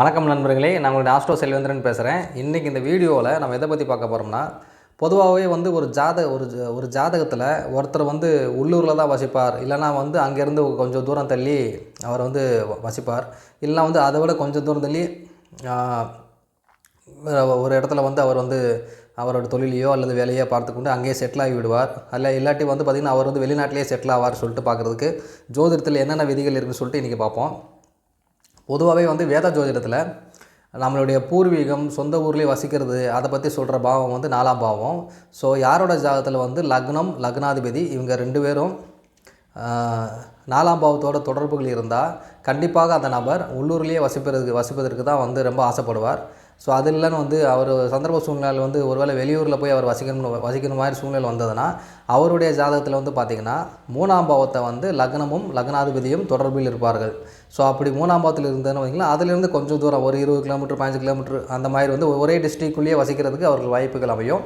வணக்கம் நண்பர்களே நான் உங்களுடைய ஆஸ்ட்ரோ செல்வேந்திரன் பேசுகிறேன் இன்றைக்கி இந்த வீடியோவில் நம்ம எதை பற்றி பார்க்க போகிறோம்னா பொதுவாகவே வந்து ஒரு ஜாத ஒரு ஒரு ஜாதகத்தில் ஒருத்தர் வந்து உள்ளூரில் தான் வசிப்பார். இல்லைனா வந்து அங்கேருந்து கொஞ்சம் தூரம் தள்ளி அவர் வந்து வசிப்பார். இல்லைனா வந்து அதை விட கொஞ்சம் தூரம் தள்ளி ஒரு இடத்துல வந்து அவர் வந்து அவரோட தொழிலையோ அல்லது வேலையோ பார்த்துக்கொண்டு அங்கேயே செட்டில் ஆகி விடுவார். அல்ல இல்லாட்டி வந்து பார்த்திங்கன்னா அவர் வந்து வெளிநாட்டிலேயே செட்டில் ஆவார் சொல்லிட்டு பார்க்குறதுக்கு ஜோதிடத்தில் என்னென்ன விதிகள் இருக்குன்னு சொல்லிட்டு இன்றைக்கி பார்ப்போம். பொதுவாகவே வந்து வேத ஜோதிடத்தில் நம்மளுடைய பூர்வீகம் சொந்த ஊர்லேயே வசிக்கிறது அதை பற்றி சொல்கிற பாவம் வந்து நாலாம் பாவம். ஸோ யாரோட ஜாதகத்தில் வந்து லக்னம் லக்னாதிபதி இவங்க ரெண்டு பேரும் நாலாம் பாவத்தோட தொடர்புகள் இருந்தால் கண்டிப்பாக அந்த நபர் உள்ளூர்லேயே வசிப்பதற்கு வசிப்பதற்கு தான் வந்து ரொம்ப ஆசைப்படுவார். ஸோ அது இல்லைன்னு வந்து அவர் சந்தர்ப்ப சூழ்நிலை வந்து ஒருவேளை வெளியூரில் போய் அவர் வசிக்கணும் வசிக்கிற மாதிரி சூழ்நிலை வந்ததுன்னா அவருடைய ஜாதகத்தில் வந்து பார்த்திங்கன்னா மூணாம் பாவத்தை வந்து லக்னமும் லக்னாதிபதியும் தொடர்பில் இருப்பார்கள். ஸோ அப்படி மூணாம் பாவத்தில் இருந்ததுன்னு வைங்களா அதிலிருந்து கொஞ்சம் தூரம் ஒரு இருபது கிலோமீட்டர் பதினஞ்சு கிலோமீட்டர் அந்த மாதிரி வந்து ஒரே டிஸ்ட்ரிக்ட்குள்ளேயே வசிக்கிறதுக்கு அவர்கள் வாய்ப்புகள் அமையும்.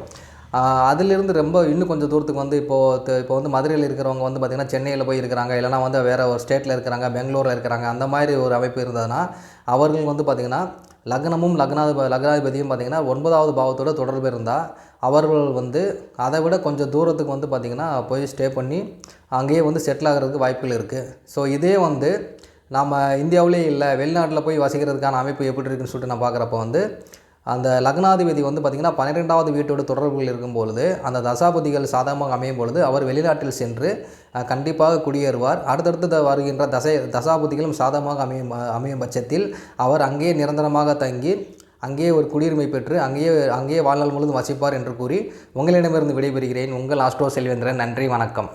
அதிலிருந்து ரொம்ப இன்னும் கொஞ்சம் தூரத்துக்கு வந்து இப்போது இப்போ வந்து மதுரையில் இருக்கிறவங்க வந்து பார்த்திங்கன்னா சென்னையில் போய் இருக்கிறாங்க இல்லைனா வந்து வேறு ஒரு ஸ்டேட்டில் இருக்கிறாங்க பெங்களூரில் இருக்கிறாங்க அந்த மாதிரி ஒரு அமைப்பு இருந்ததுன்னா அவர்கள் வந்து பார்த்திங்கன்னா லக்னமும் லக்னாதிப லக்னாதிபதியும் பார்த்திங்கன்னா ஒன்பதாவது பாவத்தோட தொடர்பு இருந்தால் அவர்கள் வந்து அதை விட கொஞ்சம் தூரத்துக்கு வந்து பார்த்திங்கன்னா போய் ஸ்டே பண்ணி அங்கேயே வந்து செட்டில் ஆகிறதுக்கு வாய்ப்புகள் இருக்குது ஸோ இதே வந்து நம்ம இந்தியாவிலே இல்லை வெளிநாட்டில் போய் வசிக்கிறதுக்கான அமைப்பு எப்படி இருக்குன்னு சொல்லிட்டு நான் பார்க்குறப்ப வந்து அந்த லக்னாதிபதி வந்து பார்த்திங்கன்னா பன்னிரெண்டாவது வீட்டோட தொடர்புகள் இருக்கும் பொழுது அந்த தசாபதிகள் சாதகமாக அமையும் பொழுது அவர் வெளிநாட்டில் சென்று கண்டிப்பாக குடியேறுவார். அடுத்தடுத்து வருகின்ற தசை தசாபதிகளும் சாதகமாக அமையும் அமையும் பட்சத்தில் அவர் அங்கேயே நிரந்தரமாக தங்கி அங்கேயே ஒரு குடியுரிமை பெற்று அங்கேயே அங்கேயே வாழ்நாள் முழுவதும் வசிப்பார் என்று கூறி உங்களிடமிருந்து விடைபெறுகிறேன். உங்கள் ஆஸ்ட்ரோ செல்வேந்திரன். நன்றி வணக்கம்.